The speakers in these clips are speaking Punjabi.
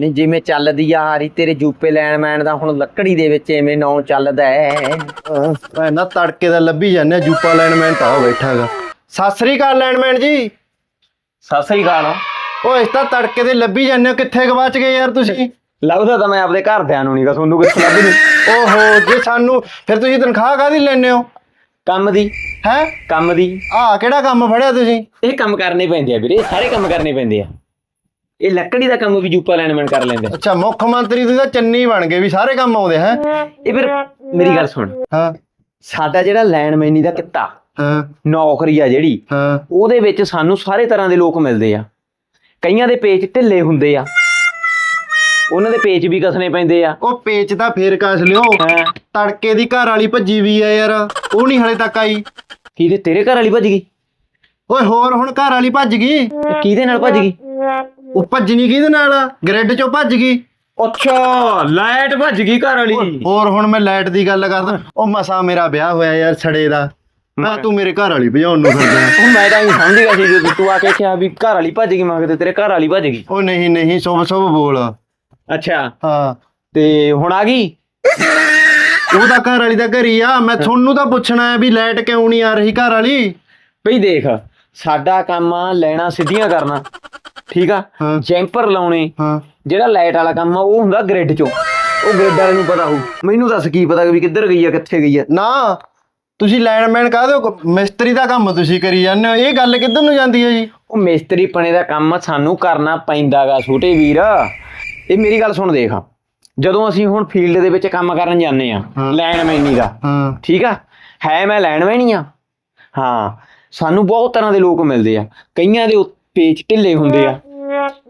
ਨਹੀਂ ਜਿਵੇਂ ਚੱਲਦੀ ਆ ਹਾਰੀ ਤੇਰੇ ਜੂਪੇ ਲੈਣ ਮੈਨ ਦਾ ਹੁਣ ਲੱਕੜੀ ਦੇ ਵਿੱਚ ਐਵੇਂ ਨਾਂ ਚੱਲਦਾ ਹੈ ਐ ਨਾ ਤੜਕੇ ਦਾ ਲੱਭੀ ਜਾਂਦੇ ਆ, ਜੂਪਾ ਲੈਣਮੈਨ ਤਾਂ ਉਹ ਬੈਠਾਗਾ। ਸਤਿ ਸ੍ਰੀ ਅਕਾਲ ਲੈਣਮੈਨ ਜੀ। ਸਤਿ ਸ੍ਰੀ ਅਕਾਲ। ਉਹ ਇਸ ਤਾਂ ਤੜਕੇ ਦੇ ਲੱਭੀ ਜਾਂਦੇ ਹੋ ਕਿੱਥੇ ਗਵਾਚ ਗਏ ਯਾਰ ਤੁਸੀਂ? ਲੱਗਦਾ ਤਾਂ ਮੈਂ ਆਪਦੇ ਘਰਦਿਆਂ ਨੂੰ ਨਹੀਂਗਾ ਤੁਹਾਨੂੰ ਕਿੱਥੇ ਲੱਭਣੀ ਓਹੋ ਜੇ ਸਾਨੂੰ ਫਿਰ ਤੁਸੀਂ ਤਨਖਾਹ ਕਾਹਦੀ ਲੈਣੇ ਹੋ? ਕੰਮ ਦੀ। ਹੈ? ਕੰਮ ਦੀ। ਆਹ ਕਿਹੜਾ ਕੰਮ ਫੜਿਆ ਤੁਸੀਂ? ਇਹ ਕੰਮ ਕਰਨੇ ਪੈਂਦੇ ਆ ਵੀਰੇ ਸਾਰੇ ਕੰਮ ਕਰਨੇ ਪੈਂਦੇ ਆ। ਇਹ ਲੱਕੜੀ ਦਾ ਕੰਮ ਵੀ ਜੂਪਾ ਲੈਣ ਮੈਨ ਕਰ ਲੈਂਦੇ। ਅੱਛਾ ਮੁੱਖ ਮੰਤਰੀ ਤੁਸੀਂ ਤਾਂ ਚੰਨੀ ਬਣ ਗਏ ਵੀ ਸਾਰੇ ਕੰਮ ਆਉਂਦੇ ਹੈ? ਇਹ ਫਿਰ ਮੇਰੀ ਗੱਲ ਸੁਣ। ਹਾਂ। ਸਾਡਾ ਜਿਹੜਾ ਲੈਣ ਮੈਨੀ ਦਾ ਕਿੱਤਾ ਹਾਂ। ਨੌਕਰੀ ਆ ਜਿਹੜੀ ਹਾਂ। ਉਹਦੇ ਵਿੱਚ ਸਾਨੂੰ ਸਾਰੇ ਤਰ੍ਹਾਂ ਦੇ ਲੋਕ ਮਿਲਦੇ ਆ। ਕਈਆਂ ਦੇ ਪੇਚ ਢਿੱਲੇ ਹੁੰਦੇ ਆ। ਉਹਨਾਂ ਦੇ ਪੇਚ ਵੀ ਕਸਣੇ ਪੈਂਦੇ ਆ। ਉਹ ਪੇਚ ਤਾਂ ਫੇਰ ਕਸ ਲਿਓ। ਤੜਕੇ ਦੀ ਘਰ ਵਾਲੀ ਭੱਜੀ ਵੀ ਆ ਯਾਰ। ਉਹ ਨਹੀਂ ਹਲੇ ਤੱਕ ਆਈ। ਕਿਹਦੇ ਤੇਰੇ ਘਰ ਵਾਲੀ ਭੱਜ ਗਈ? ਓਏ ਹੋਰ ਹੁਣ ਘਰ ਵਾਲੀ ਭੱਜ ਗਈ? ਕਿਹਦੇ ਨਾਲ ਭੱਜ ਗਈ? ਉਹ ਭੱਜਣੀ ਕਿਹਦੇ ਨਾਲ ਆ? ਗ੍ਰਿਡ ਚੋਂ ਭੱਜ ਗਈ। ਅੱਛਾ ਲਾਈਟ ਭੱਜ ਗਈ ਘਰ ਵਾਲੀ। ਹੋਰ ਹੁਣ ਮੈਂ ਲਾਈਟ ਦੀ ਗੱਲ ਕਰਦਾ। ਉਹ ਮਸਾ ਮੇਰਾ ਵਿਆਹ ਹੋਇਆ ਯਾਰ ਛੜੇ ਦਾ। ਮੈਂ ਤੂੰ ਮੇਰੇ ਘਰ ਵਾਲੀ ਭਜਾਉਣ ਨੂੰ ਫਿਰਦਾ। ਉਹ ਮੈਂ ਤਾਂ ਇਹ ਸਮਝ ਗਿਆ ਸੀ ਜਦੋਂ ਤੂੰ ਆ ਕੇ ਕਿਹਾ ਵੀ ਘਰ ਵਾਲੀ ਭੱਜ ਗਈ ਮੈਂ ਕਿਹਾ ਤੇਰੇ ਘਰ ਵਾਲੀ ਭੱਜ ਗਈ। ਉਹ ਨਹੀਂ ਨਹੀਂ ਸੁਭ ਸੁਭ ਬੋਲ। ਅੱਛਾ। ਹਾਂ। ਤੇ ਹੁਣ ਆ ਗਈ? ਉਹਦਾ ਘਰ ਵਾਲੀ ਦਾ ਘਰ ਹੀ ਆ। ਮੈਂ ਤੁਹਾਨੂੰ ਤਾਂ ਪੁੱਛਣਾ ਹੈ ਵੀ ਲਾਈਟ ਕਿਉਂ ਨਹੀਂ ਆ ਰਹੀ ਘਰ ਵਾਲੀ? ਬਈ ਦੇਖ ਸਾਡਾ ਕੰਮ ਆ ਲੈਣਾ ਸਿੱਧੀਆਂ ਕਰਨਾ। ਠੀਕ ਆ? ਹਾਂ। ਜੈਂਪਰ ਲਾਉਣੇ ਹਾਂ। ਜਿਹੜਾ ਲਾਈਟ ਵਾਲਾ ਕੰਮ ਆ ਉਹ ਹੁੰਦਾ ਗ੍ਰਿਡ ਚੋਂ। ਉਹ ਗ੍ਰਿਡ ਵਾਲੇ ਨੂੰ ਪਤਾ ਹੋਊ। ਮੈਨੂੰ ਦੱਸ ਕੀ ਪਤਾ ਵੀ ਕਿੱਧਰ ਗਈ ਆ ਕਿੱਥੇ ਗਈ ਆ। ਨਾ ਤੁਸੀਂ ਲਾਈਨਮੈਨ ਕਾਹਦੇ ਹੋ? ਮਿਸਤਰੀ ਦਾ ਕੰਮ ਤੁਸੀਂ ਕਰੀ ਜਾਂਦੇ ਹੋ। ਇਹ ਗੱਲ ਕਿੱਧਰ ਨੂੰ ਜਾਂਦੀ ਹੈ ਜੀ? ਉਹ ਮਿਸਤਰੀ ਪਣੇ ਦਾ ਕੰਮ ਸਾਨੂੰ ਕਰਨਾ ਪੈਂਦਾਗਾ ਛੋਟੇ ਵੀਰ। ਇਹ ਮੇਰੀ ਗੱਲ ਸੁਣ ਦੇਖ। ਜਦੋਂ ਅਸੀਂ ਹੁਣ ਫੀਲਡ ਦੇ ਵਿੱਚ ਕੰਮ ਕਰਨ ਜਾਂਦੇ ਆ ਹਾਂ। ਲੈਂਡਮੈਨੀ ਦਾ। ਹਾਂ। ਠੀਕ ਆ? ਹੈ ਮੈਂ ਲੈਂਡਮੈਨ ਆ। ਹਾਂ। ਸਾਨੂੰ ਬਹੁਤ ਤਰ੍ਹਾਂ ਦੇ ਲੋਕ ਮਿਲਦੇ ਆ। ਕਈਆਂ ਦੇ ਪੇਚ ਢਿੱਲੇ ਹੁੰਦੇ ਆ।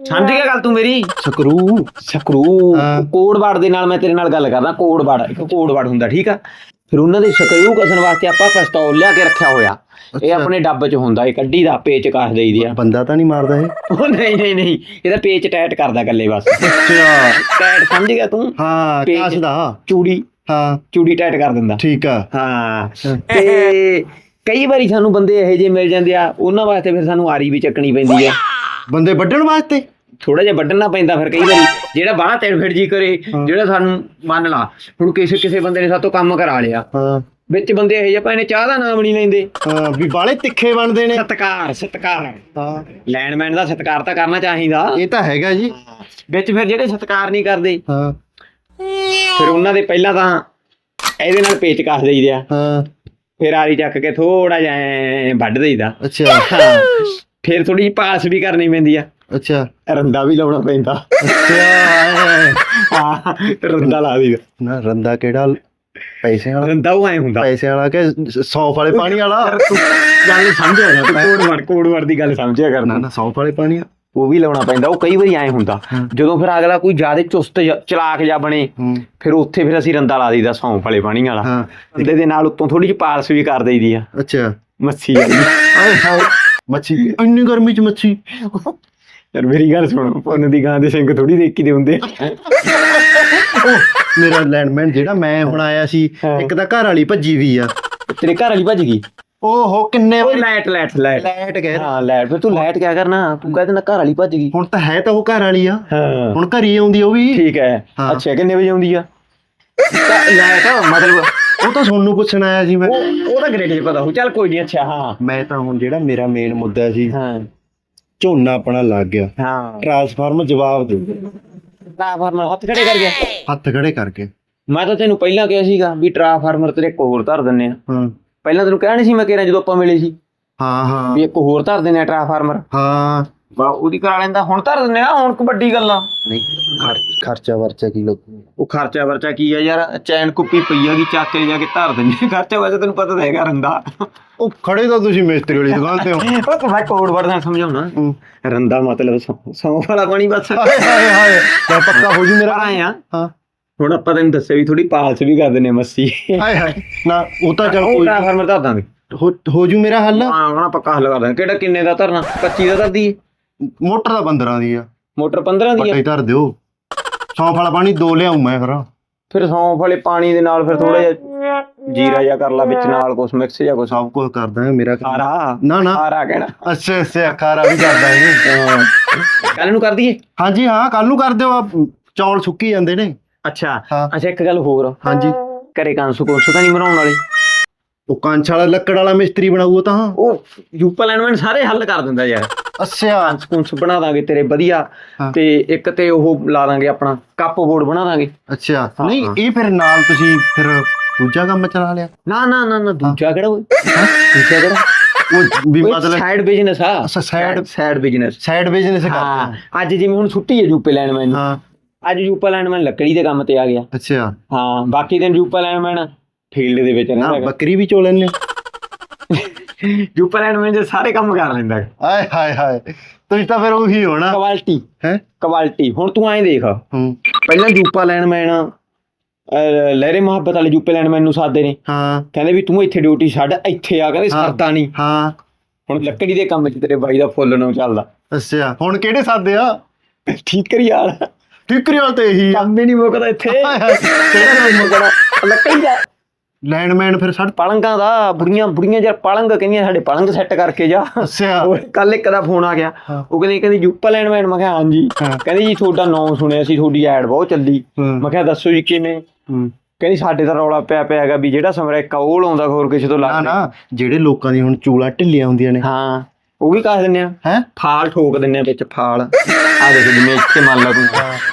ਸਮਝ ਗਿਆ ਗੱਲ ਤੂੰ ਮੇਰੀ। ਸਕਰੂ ਸਕਰੂ ਹਾਂ। ਕੋਡ ਵਰਡ ਦੇ ਨਾਲ ਮੈਂ ਤੇਰੇ ਨਾਲ ਗੱਲ ਕਰਦਾ ਕੋਡ ਵਰਡ ਇੱਕ ਕੋਡ ਵਰਡ ਹੁੰਦਾ ਠੀਕ ਆ? ਫਿਰ ਉਹਨਾਂ ਦੇ ਸਕਰੂ ਕਸਣ ਵਾਸਤੇ ਆਪਾਂ ਪਿਸਤੌਲ ਲਿਆ ਕੇ ਰੱਖਿਆ ਹੋਇਆ। ਇਹ ਆਪਣੇ ਡੱਬ 'ਚ ਹੁੰਦਾ ਇਹ ਕੱਢੀ ਦਾ ਪੇਚ ਕੱਸ ਦੇਈਦੀ ਆ। ਬੰਦਾ ਤਾਂ ਨਹੀਂ ਮਾਰਦਾ ਇਹ। ਉਹ ਨਹੀਂ ਨਹੀਂ ਨਹੀਂ ਇਹਦਾ ਪੇਚ ਟਾਈਟ ਕਰਦਾ ਗੱਲੇ ਬਸ। ਅੱਛਾ। ਟਾਈਟ ਸਮਝ ਗਿਆ ਤੂੰ? ਹਾਂ। ਕਾਸਦਾ ਚੂੜੀ। ਹਾਂ। ਚੂੜੀ ਟਾਈਟ ਕਰ ਦਿੰਦਾ। ਠੀਕ ਆ। ਹਾਂ। ਤੇ ਕਈ ਵਾਰੀ ਸਾਨੂੰ ਬੰਦੇ ਇਹੋ ਜਿਹੇ ਮਿਲ ਜਾਂਦੇ ਆ ਉਹਨਾਂ ਵਾਸਤੇ ਫਿਰ ਸਾਨੂੰ ਆਰੀ ਵੀ ਚੱਕਣੀ ਪੈਂਦੀ ਆ। ਬੰਦੇ ਵੱਢਣ ਵਾਸਤੇ? ਥੋੜਾ ਜਿਹਾ ਵੱਢਣਾ ਪੈਂਦਾ ਫਿਰ ਕਈ ਵਾਰੀ ਜਿਹੜਾ ਬਾਹਲਾ ਤਿੜ ਫਿੜ ਜੀ ਕਰੇ ਜਿਹੜਾ ਸਾਨੂੰ ਮੰਨ ਲਾ ਹੁਣ ਕਿਸੇ ਕਿਸੇ ਬੰਦੇ ਨੇ ਸਾਤੋਂ ਕੰਮ ਕਰਾ ਲਿਆ। ਹਾਂ। ਵਿੱਚ ਬੰਦੇ ਇਹੋ ਜਿਹੇ ਭਾਵੇਂ ਚਾਹ ਦਾ ਨਾਮ ਨਹੀਂ ਲੈਂਦੇ। ਹਾਂ ਵੀ ਬਾਲੇ ਤਿੱਖੇ ਬਣਦੇ ਨੇ। ਸਤਕਾਰ ਸਤਕਾਰ। ਹਾਂ। ਲੈਂਡਮੈਨ ਦਾ ਸਤਕਾਰ ਤਾਂ ਕਰਨਾ ਚਾਹੀਦਾ। ਇਹ ਤਾਂ ਹੈਗਾ ਜੀ। ਵਿੱਚ ਫਿਰ ਜਿਹੜੇ ਸਤਕਾਰ ਨਹੀਂ ਕਰਦੇ ਹਾਂ। ਫਿਰ ਉਹਨਾਂ ਦੇ ਪਹਿਲਾਂ ਤਾਂ ਇਹਦੇ ਨਾਲ ਪੇਚ ਕੱਸ ਦੇਈਦੇ ਆ। ਹਾਂ। ਫਿਰ ਆਰੀ ਚੱਕ ਕੇ ਥੋੜਾ ਜਿਹਾ ਐਂ ਵੱਢ ਦੇਈਦਾ। ਅੱਛਾ। ਹਾਂ ਫਿਰ ਥੋੜੀ ਜਿਹੀ ਪਾਸ ਵੀ ਕਰਨੀ ਪੈਂਦੀ ਆ। ਅੱਛਾ। ਰੰਦਾ ਵੀ ਲਾਉਣਾ ਪੈਂਦਾ। ਅੱਛਾ ਹਾਂ ਰੰਦਾ ਲਾ ਦੀਦਾ ਨਾ ਰੰਦਾ ਕਿਹੜਾ? ਪੈਸੇ ਵਾਲਾ? ਰੰਦਾ ਉਹ ਐ ਹੁੰਦਾ। ਪੈਸੇ ਵਾਲਾ ਕਿ ਸੌਂਫ ਵਾਲੇ ਪਾਣੀ ਵਾਲਾ? ਗੱਲ ਸਮਝਿਆ ਜਾ ਤੂੰ ਕੋਡ ਵੜ ਕੋਡ ਵੜ ਦੀ ਗੱਲ ਸਮਝਿਆ ਕਰਨਾ। ਨਾ ਸੌਂਫ ਵਾਲੇ ਪਾਣੀ ਆ। ਉਹ ਵੀ ਲਾਉਣਾ ਪੈਂਦਾ ਉਹ ਕਈ ਵਾਰੀ ਐ ਹੁੰਦਾ। ਜਦੋਂ ਫਿਰ ਅਗਲਾ ਕੋਈ ਜ਼ਿਆਦਾ ਚੁਸਤ ਜਾਂ ਚਲਾਕ ਜਾ ਬਣੇ ਫਿਰ ਉੱਥੇ ਫਿਰ ਅਸੀਂ ਰੰਦਾ ਲਾ ਦਈਦਾ ਸੌਂਫ ਵਾਲੇ ਪਾਣੀ ਵਾਲਾ। ਹਾਂ। ਰੰਦੇ ਦੇ ਨਾਲ ਉੱਤੋਂ ਥੋੜੀ ਜਿਹੀ ਪਾਲਸ ਵੀ ਕਰ ਦਈਦੀ ਆ। ਅੱਛਾ। ਮੱਛੀ ਵਾਲੀ। ਆਏ ਹਾਏ ਮੱਛੀ। ਇੰਨੀ ਗਰਮੀ ਚ ਮੱਛੀ। ਯਾਰ ਮੇਰੀ ਗੱਲ ਸੁਣ ਪੁੰਨ ਦੀ ਗਾਂ ਦੇ ਸਿੰਘ ਥੋੜੀ ਦੇਖੀ ਦੇ ਹੁੰਦੇ ਆ। ਮੇਰਾ ਲੈਂਡਮੈਨ ਜਿਹੜਾ ਮੈਂ ਹੁਣ ਆਇਆ ਸੀ ਹਾਂ। ਇੱਕ ਤਾਂ ਘਰ ਵਾਲੀ ਭੱਜੀ ਵੀ ਆ। ਤੇਰੇ ਘਰ ਵਾਲੀ ਭੱਜ ਗਈ? ਓਹੋ ਕਿੰਨੇ ਵਾਰੀ ਲਾਈਟ ਲਾਈਟ ਲਾਈਟ। ਲਾਈਟ ਗਏ ਹਾਂ ਲਾਈਟ। ਫਿਰ ਤੂੰ ਲਾਈਟ ਕਿਆ ਕਰਨਾ? ਤੂੰ ਕਹਿੰਦਾ ਨਾ ਘਰ ਵਾਲੀ ਭੱਜ ਗਈ। ਹੁਣ ਤਾਂ ਹੈ ਤਾਂ ਉਹ ਘਰ ਵਾਲੀ ਆ। ਹਾਂ। ਹੁਣ ਘਰੀ ਆਉਂਦੀ ਉਹ ਵੀ। ਠੀਕ ਹੈ। ਅੱਛਾ ਕਿੰਨੇ ਵਜੇ ਆਉਂਦੀ ਆ? ਲਾਈਟ ਮਤਲਬ ਉਹ ਤਾਂ ਤੁਹਾਨੂੰ ਪੁੱਛਣ ਆਇਆ ਸੀ ਮੈਂ। ਉਹ ਤਾਂ ਗ੍ਰੇਡ 'ਚ ਪਤਾ ਹੋ ਚੱਲ ਕੋਈ ਨਹੀਂ ਅੱਛਾ ਹਾਂ। ਮੈਂ ਤਾਂ ਹੁਣ ਜਿਹੜਾ ਮੇਰਾ ਮੇਨ ਮੁੱਦਾ ਸੀ ਹਾਂ। ਝੋਨਾ ਆਪਣਾ ਲੱਗ ਗਿਆ। ਹਾਂ। ਟਰਾਂਸਫਾਰਮ ਜਵਾਬ ਦੇ ਟਰਾਂਸਫਾਰਮਰ ਹੱਥ ਖੜੇ ਕਰ ਗਿਆ ਹੱਥ ਖੜੇ ਕਰਕੇ। ਮੈਂ ਤਾਂ ਤੈਨੂੰ ਪਹਿਲਾਂ ਕਿਹਾ ਸੀਗਾ ਵੀ ਟਰਾਂਸਫਾਰਮਰ ਤੇਰੇ ਹੋਰ ਧਰ ਦਿੰਨੇ ਆ। ਹਾਂ। ਪਹਿਲਾਂ ਤੈਨੂੰ ਕਹਿਣਾ ਸੀ ਮੈਂ ਕਿਹਾ ਜਦੋਂ ਆਪਾਂ ਮਿਲੇ ਸੀ? ਹਾਂ ਹਾਂ। ਵੀ ਇੱਕ ਹੋਰ ਧਰ ਆ ਟਰਾਂਸਫਾਰਮਰ। ਹਾਂ। ਬਾ ਉਹਦੀ ਕਰਾ ਲੈਂਦਾ ਹੁਣ ਧਰ ਦਿੰਨੇ ਆ ਹੁਣ ਕੋ ਵੱਡੀ ਗੱਲ ਨਹੀਂ ਖਰ- ਖਰਚਾ ਵਰਚਾ ਕੀ ਲੱਗੂ ਉਹ ਖਰਚਾ ਵਰਚਾ ਕੀ ਆ ਯਾਰ ਚੈਨ ਕੁੱਪੀ ਪਈ ਕੀ ਚੱਕ ਕੇ ਜਾ ਕੇ ਧਰ ਦਿੰਨੇ ਖਰਚਾ ਵਰਚਾ ਤੈਨੂੰ ਪਤਾ ਤਾਂ ਹੈਗਾ ਰੰਦਾ। ਉਹ ਖੜੇ ਤਾਂ ਤੁਸੀਂ ਮਿਸਤਰੀ ਵਾਲੀ ਦੁਕਾਨ ਤੇ ਹੋ। ਉਹ ਤਾਂ ਮੈਂ ਕੋਡ ਵਰਡ ਨਾਲ ਸਮਝਾਉਣਾ। ਰੰਦਾ ਮਤਲਬ ਸੌਂ- ਵਾਲਾ ਪਾਣੀ ਬਸ। ਹਾਏ ਹਾਏ ਹਾਏ। ਪੱਕਾ ਹੋ ਜੂ ਮੇਰਾ। ਆਏ ਆ। ਹਾਂ। ਹੁਣ ਆਪਾਂ ਤੈਨੂੰ ਦੱਸਿਆ ਵੀ ਥੋੜੀ ਪਾਲਸ ਵੀ ਕਰ ਦਿੰਨੇ ਮੱਸੀ। ਹਾਏ ਹਾਏ ਨਾ ਉਹ ਤਾਂ ਚਲ ਉਹ ਕੋਈ ਟਰਾਂਸਫਾਰਮਰ ਧਰ ਦਾਂਗੇ। ਹੋ- ਹੋ ਜੂ ਮੇਰਾ ਹੱਲ? ਹਾਂ ਹੁਣ ਪੱਕਾ ਹੱਲ ਕਰ ਦਾਂਗੇ। ਕਿਹੜਾ ਕਿੰਨੇ ਦਾ ਧਰਨਾ? 25 ਦਾ ਧਰਦੀ ਮੋਟਰ ਦਾ 15 ਦੀ ਆ। ਮੋਟਰ 15 ਦੀ ਪੱਟਾ ਆ ਹੀ ਧਰ ਦਿਓ। ਸੌਂਫ ਵਾਲਾ ਪਾਣੀ ਦੋ ਲਿਆਉਂ ਮੈਂ ਫਿਰ। ਫਿਰ ਸੌਂਫ ਵਾਲੇ ਪਾਣੀ ਦੇ ਨਾਲ ਫਿਰ ਥੋੜਾ ਜਿਹਾ ਜੀਰਾ ਜਾਂ ਕਰ ਲਾ ਵਿੱਚ ਨਾਲ ਕੁਛ ਮਿਕਸ ਜਾਂ ਕੁਛ। ਸਭ ਕੁਝ ਕਰਦਾ ਹੈ ਮੇਰਾ ਖਾਰਾ? ਨਾ ਨਾ। ਖਾਰਾ ਕਹਿਣਾ ਅੱਛਾ ਅੱਛਾ ਖਾਰਾ ਵੀ ਕਰਦਾ ਹੈ। ਕੱਲ ਨੂੰ ਕਰ ਦਈਏ? ਹਾਂਜੀ ਹਾਂ ਕੱਲ ਨੂੰ ਕਰ ਦਿਓ। ਆ ਚੌਲ ਸੁੱਕੀ ਜਾਂਦੇ ਨੇ। ਅੱਛਾ ਹਾਂ। ਅੱਛਾ ਇੱਕ ਗੱਲ ਹੋਰ। ਹਾਂਜੀ। ਘਰੇ ਕਾਂਸੂ ਕੋਂਸੂ ਤਾਂ ਨਹੀਂ ਬਣਾਉਣ ਵਾਲੇ? ਉਹ ਕੰਚ ਵਾਲਾ ਲੱਕੜ ਵਾਲਾ ਮਿਸਤਰੀ ਬਣਾਊ ਉਹ ਤਾਂ। ਉਹ ਯੂਪਾ ਲੈਂਡਮੈਨ ਸਾਰੇ ਹੱਲ ਕਰ ਦਿੰਦਾ ਯਾਰ। ਅੱਛਾ। ਕਾਂਸ ਕੁੰਸ ਬਣਾ ਦਾਂਗੇ ਤੇਰੇ ਵਧੀਆ। ਹਾਂ। ਤੇ ਇੱਕ ਤੇ ਉਹ ਲਾ ਦਾਂਗੇ ਆਪਣਾ ਕੱਪ ਬੋਰਡ ਬਣਾ ਦਾਂਗੇ। ਅੱਛਾ। ਹਾਂ, ਨਹੀਂ ਹਾਂ। ਇਹ ਫਿਰ ਨਾਲ ਤੁਸੀਂ ਫਿਰ ਦੂਜਾ ਕੰਮ ਚਲਾ ਲਿਆ। ਨਾ ਨਾ ਨਾ ਨਾ ਦੂਜਾ ਕਿਹੜਾ ਓਏ? ਦੂਜਾ ਕਿਹੜਾ? ਉਹ ਵੀ ਮਤਲਬ ਸਾਈਡ ਬਿਜ਼ਨਸ ਆ। ਅੱਛਾ, side- side business side business ਕਰਦੇ ਹਾਂ। ਅੱਜ ਜਿਵੇਂ ਹੁਣ ਛੁੱਟੀ ਹੈ ਯੂਪੀ ਲੈਂਡਮੈਨ ਹਾਂ। ਅੱਜ ਯੂਪਾ ਲੈਂਡਮੈਨ ਲੱਕੜੀ ਦੇ ਕੰਮ ਤੇ ਆ ਗਿਆ। ਅੱਛਾ। ਹਾਂ ਬਾਕੀ ਦਿਨ ਯੂਪਾ ਲੈਂਡਮੈਨ ਫੀਲਡ ਦੇ ਵਿੱਚ ਹਾਂ ਰਹਿੰਦਾ ਬੱਕਰੀ ਵੀ ਚੋ ਲੈਣੇ ਯੂਪਾ ਲੈਂਡਮੈਨ ਜੇ ਸਾਰੇ ਕੰਮ ਕਰ ਲੈਂਦਾ ਹੈ ਆਏ ਹਾਏ ਹਾਏ ਤੁਸੀਂ ਤਾਂ ਫਿਰ ਉਹੀ ਹੋਣਾ ਕੁਆਲਿਟੀ ਹੈ? ਕੁਆਲਿਟੀ ਹੁਣ ਤੂੰ ਐਂ ਦੇਖ। ਹੂੰ। ਪਹਿਲਾਂ ਯੂਪਾ ਲੈਂਡਮੈਨ ਅਹ, ਲਹਿਰੇ ਮੁਹੱਬਤ ਵਾਲੇ ਯੂਪੇ ਲੈਂਡਮੈਨ ਨੂੰ ਸਾਦੇ ਨੇ। ਹਾਂ। ਕਹਿੰਦੇ ਵੀ ਤੂੰ ਇੱਥੇ ਡਿਊਟੀ ਛੱਡ ਇੱਥੇ ਆ ਕਹਿੰਦੇ ਹਾਂ। ਸਰਦਾ ਨਹੀਂ। ਹਾਂ। ਹੁਣ ਲੱਕੜੀ ਦੇ ਕੰਮ 'ਚ ਤੇਰੇ ਬਾਈ ਦਾ ਫੁੱਲ ਨੂੰ ਚੱਲਦਾ। ਅੱਛਾ। ਹੁਣ ਕਿਹੜੇ ਸਾਦੇ ਆ? ਠੀਕ ਕਰੀ ਯਾਰ। ਵਾਲ ਤੇ ਇਹੀ ਆ। ਕੰਮ ਹੀ ਨਹੀਂ ਮੁੱਕਦਾ ਇੱਥੇ। ਕਿਹੜਾ ਕੰਮ ਮੁੱਕਦਾ। ਲੱਕੜੀ ਦਾ। ਲੈਂਡਮੈਨ ਫਿਰ ਸੜ ਪਲੰਗਾਂ ਦਾ ਬੁੜੀਆਂ ਬੁੜੀਆਂ ਯਾਰ ਪਲੰਗ ਕਹਿੰਦੀਆਂ ਸਾਡੇ ਪਲੰਗ ਸੈੱਟ ਕਰਕੇ ਜਾ। ਉਹ ਕੱਲ ਇੱਕ ਦਾ ਫੋਨ ਆ ਗਿਆ। ਹਾਂ। ਉਹ ਕਹਿੰਦੀ ਕਹਿੰਦੀ ਯੂਪਾ ਲੈਂਡਮੈਨ ਮੈਂ ਕਿਹਾ ਹਾਂਜੀ। ਹਾਂ। ਕਹਿੰਦੀ ਜੀ ਤੁਹਾਡਾ ਨਾਮ ਸੁਣਿਆ ਸੀ ਤੁਹਾਡੀ ਐਡ ਬਹੁਤ ਚੱਲੀ। ਹੂੰ। ਮੈਂ ਕਿਹਾ ਦੱਸੋ ਜੀ ਕਿਵੇਂ ਹੂੰ। ਕਹਿੰਦੀ ਸਾਡੇ ਤਾਂ ਰੌਲਾ ਪਿਆ ਪਿਆ ਹੈਗਾ ਵੀ ਜਿਹੜਾ ਸਮਰਾ ਇੱਕ ਆ ਉਹ ਲਾਉਂਦਾ ਹੋਰ ਕਿਸੇ ਤੋਂ ਨਾ ਲਾ ਨਾ ਜਿਹੜੇ ਲੋਕਾਂ ਦੀ ਹੁਣ ਚੂਲਾ ਢਿੱਲੀਆਂ ਹੁੰਦੀਆਂ ਨੇ। ਹਾਂ। ਉਹ ਵੀ ਕਹ ਦਿੰਦੇ ਆ। ਹੈ? ਫਾਲ ਠੋਕ ਦਿੰਨੇ ਆ ਵਿੱਚ ਫਾਲ। ਆ ਦੇਖ ਜਿਵੇਂ ਇੱਥੇ ਮੰਨ ਲਾ ਤੂੰ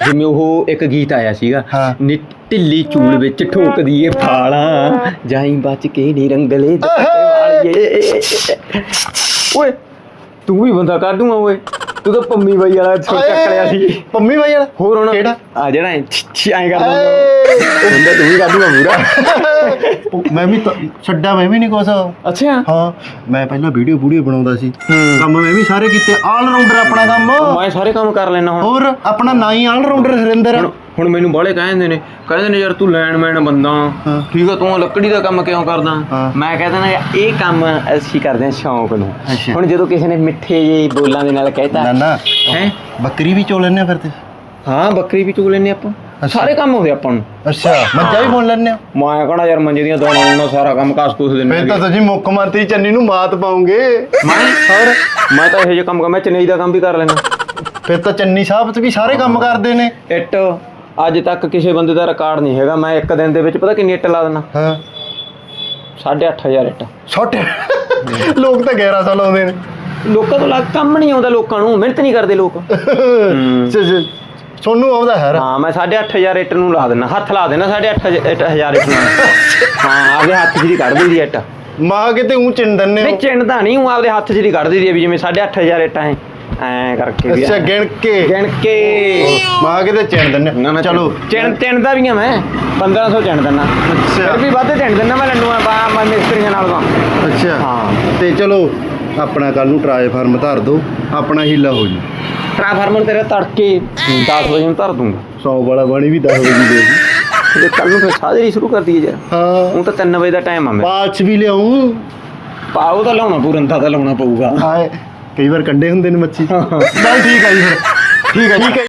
ਜਿਵੇਂ ਉਹ ਇੱਕ ਗੀਤ ਆਇਆ ਸੀਗਾ। ਨੀ ਢਿੱਲੀ ਚੂਲ ਵਿੱਚ ਠੋਕਦੀ ਏ ਫਾਲਾਂ ਜਾਈ ਬਚ ਕੇ ਨੀ ਰੰਗਲੇ ਦੇ ਵਾਲੀਏ। ਓਏ ਤੂੰ ਵੀ ਬੰਦਾ ਕਰ ਦੂੰਗਾ ਓਏ। ਤੂੰ ਤਾਂ ਪੰਮੀ ਬਾਈ ਵਾਲਾ ਛੋਟਾ ਕਰਿਆ ਸੀ। ਪੰਮੀ ਬਾਈ ਵਾਲਾ? ਹੋਰ ਹੁਣ ਕਿਹੜਾ? ਆ ਜਿਹੜਾ ਐਂ ਐਂ ਕਰਦਾ! ਉਹ ਹੁੰਦਾ ਤੂੰ ਦੂੰਗਾ ਪੂਰਾ ਉਹ ਮੈਂ ਵੀ ਛੱਡਿਆ ਮੈਂ ਵੀ ਨਹੀਂ ਕੁਛ। ਅੱਛਾ। ਹਾਂ ਮੈਂ ਪਹਿਲਾਂ ਵੀਡੀਓ ਵੀਡੀਓ ਬਣਾਉਂਦਾ ਸੀ। ਹੂੰ ਕੰਮ ਮੈਂ ਵੀ ਸਾਰੇ ਕੀਤੇ ਆਲ ਰਾਉਂਡਰ ਆਪਣਾ ਕੰਮ। ਮੈਂ ਸਾਰੇ ਕੰਮ ਕਰ ਲੈਣਾ ਹੁਣ। ਹੋਰ ਆਪਣਾ ਨਾਂ ਹੀ ਆਲ ਰਾਉਂਡਰ ਹਰਿੰਦਰ ਹੁਣ ਹੁਣ ਮੈਨੂੰ ਬਾਹਲੇ ਕਹਿੰਦੇ ਨੇ। ਕਹਿੰਦੇ ਨੇ ਯਾਰ ਤੂੰ ਲੈਂਡਮੈਨ ਬੰਦਾ। ਹਾਂ। ਠੀਕ ਆ ਤੂੰ ਲੱਕੜੀ ਦਾ ਕੰਮ ਕਿਉਂ ਕਰਦਾ? ਹਾਂ। ਮੈਂ ਕਹਿੰਦਾ ਨਾ ਇਹ ਕੰਮ ਅਸੀਂ ਕਰਦੇ ਹਾਂ ਸ਼ੌਂਕ ਨੂੰ। ਹੁਣ ਜਦੋਂ ਕਿਸੇ ਨੇ ਮਿੱਠੇ ਜਿਹੇ ਬੋਲਾਂ ਦੇ ਨਾਲ ਕਹਿਤਾ ਨਾ ਨਾ। ਹੈ? ਬੱਕਰੀ ਵੀ ਚੋ ਲੈਣੇ ਫਿਰ ਤੇ। ਹਾਂ ਬੱਕਰੀ ਵੀ ਚੁਗ ਲੈਨੇ ਆਪਾਂ। ਸਾਰੇ ਕੰਮ ਹੁੰਦੇ ਆਪਾਂ ਨੂੰ। ਅੱਛਾ ਮੱਝਾਂ ਵੀ ਬੋਲ ਲੈਣੇ ਮੈਂ ਕਹਣਾ ਯਾਰ ਮੰਜੇ ਦੀਆਂ ਦੋਨਾਂ ਨੂੰ ਸਾਰਾ ਕੰਮ ਕਾਸ ਕੂਸ ਦਿੰਦੇ ਫਿਰ ਤਾਂ ਤੁਸੀਂ ਮੁੱਖ ਮੰਤਰੀ ਚੰਨੀ ਨੂੰ ਮਾਤ ਪਾਉਂਗੇ। ਮੈਂ? ਹੋਰ? ਮੈਂ ਤਾਂ ਇਹੋ ਜਿਹੇ ਕੰਮ ਕਰ ਮੈਂ ਚਨੇਈ ਦਾ ਕੰਮ ਵੀ ਕਰ ਲੈਣਾ ਫਿਰ ਤਾਂ ਚੰਨੀ ਸਾਹਿਬ ਤੇ ਵੀ ਸਾਰੇ ਕੰਮ ਕਰਦੇ ਨੇ। ਇੱਟ ਅੱਜ ਤੱਕ ਕਿਸੇ ਬੰਦੇ ਦਾ ਰਿਕਾਰਡ ਨਹੀਂ ਹੈਗਾ ਮੈਂ ਇੱਕ ਦਿਨ ਦੇ ਵਿੱਚ ਪਤਾ ਕਿੰਨੀ ਇੱਟ ਲਾ ਦਿੰਦਾ। ਹਾਂ। 8500 ਇੱਟ। ਛੋਟੇ ਲੋਕ ਤਾਂ 1100 ਲਾਉਂਦੇ ਨੇ। ਲੋਕਾਂ ਤੋਂ ਲੱਗ ਕੰਮ ਨਹੀਂ ਆਉਂਦਾ ਲੋਕਾਂ ਨੂੰ ਮਿਹਨਤ ਨਹੀਂ ਕਰਦੇ ਲੋਕ। ਸੋਨੂੰ ਆਉਂਦਾ ਹੈ। ਹਾਂ ਮੈਂ 8500 ਇੱਟ ਨੂੰ ਲਾ ਦੇਣਾ ਹੱਥ ਲਾ ਦੇਣਾ 8500 ਇੱਟ ਨੂੰ ਹਾਂ ਆਪਦੇ ਹੱਥ 'ਚ ਦੀ ਕੱਢ ਦਿੰਦੀ ਇੱਟ। ਮਾਂ ਕਿਤੇ ਉਂ ਚਿੰਨ ਦਿੰਨੇ ਨਹੀਂ ਚਿੰਨਦਾ ਨਹੀਂ ਉਹ ਆਪਦੇ ਹੱਥ 'ਚ ਦੀ ਕੱਢ ਦਿੰਦੀ ਵੀ ਜਿਵੇਂ 8500 ਇੱਟਾਂ ਐ। ਐ ਕਰਕੇ ਵੀ ਅੱਛਾ ਗਿਣ ਕੇ ਗਿਣ ਕੇ ਮਾਂ ਕਿਤੇ ਚਿੰਨ ਦਿੰਨੇ ਨਾ ਨਾ ਚਲੋ। ਚਿੰਨ ਚਿੰਨਦਾ ਵੀ ਆ ਮੈਂ। 1500 ਚਿੰਨ ਦਿੰਦਾ। ਅੱਛਾ। ਫਿਰ ਵੀ ਵੱਧ ਚਿੰਨ ਦਿੰਦਾ ਮੈਂ ਲੰਨੂਆ ਬਾ ਮੈਂ ਮਿਸਤਰੀਆਂ ਨਾਲ ਤਾਂ ਅੱਛਾ। ਹਾਂ। ਤੇ ਚਲੋ ਆਪਣਾ ਕੱਲ ਨੂੰ ਟਰਾਈ ਫਾਰਮ ਧਰ ਦੋ ਆਪਣਾ ਹੀਲਾ ਹੋ ਜੂ। ਟ੍ਰਾਂਸਫਾਰਮਰ ਤੇਰੇ ਤੜਕੇ। 10 ਵਜੇ ਨੂੰ ਧਰ ਦੂੰਗਾ। 100 ਵਾਲਾ ਬਾਣੀ ਵੀ 10 ਵਜੇ ਦੇ ਦੂ ਤੇ ਕੱਲ ਨੂੰ ਫਿਰ ਸਾਜਰੀ ਸ਼ੁਰੂ ਕਰ ਦਈਏ ਯਾਰ। ਹਾਂ। ਹੁਣ ਤਾਂ 3 ਵਜੇ ਦਾ ਟਾਈਮ ਆ ਮੈਂ ਬਾਅਦ ਚ ਵੀ ਲਿਆਉਂ ਪਾਉ ਤਾਂ ਲਾਉਣਾ ਪੂਰੰਦਾ ਤਾਂ ਲਾਉਣਾ ਪਊਗਾ। ਹਾਏ ਕਈ ਵਾਰ ਕੰਡੇ ਹੁੰਦੇ ਨੇ ਮੱਛੀ। ਚਲ ਠੀਕ ਹੈ ਜੀ ਫਿਰ। ਠੀਕ ਹੈ ਠੀਕ ਹੈ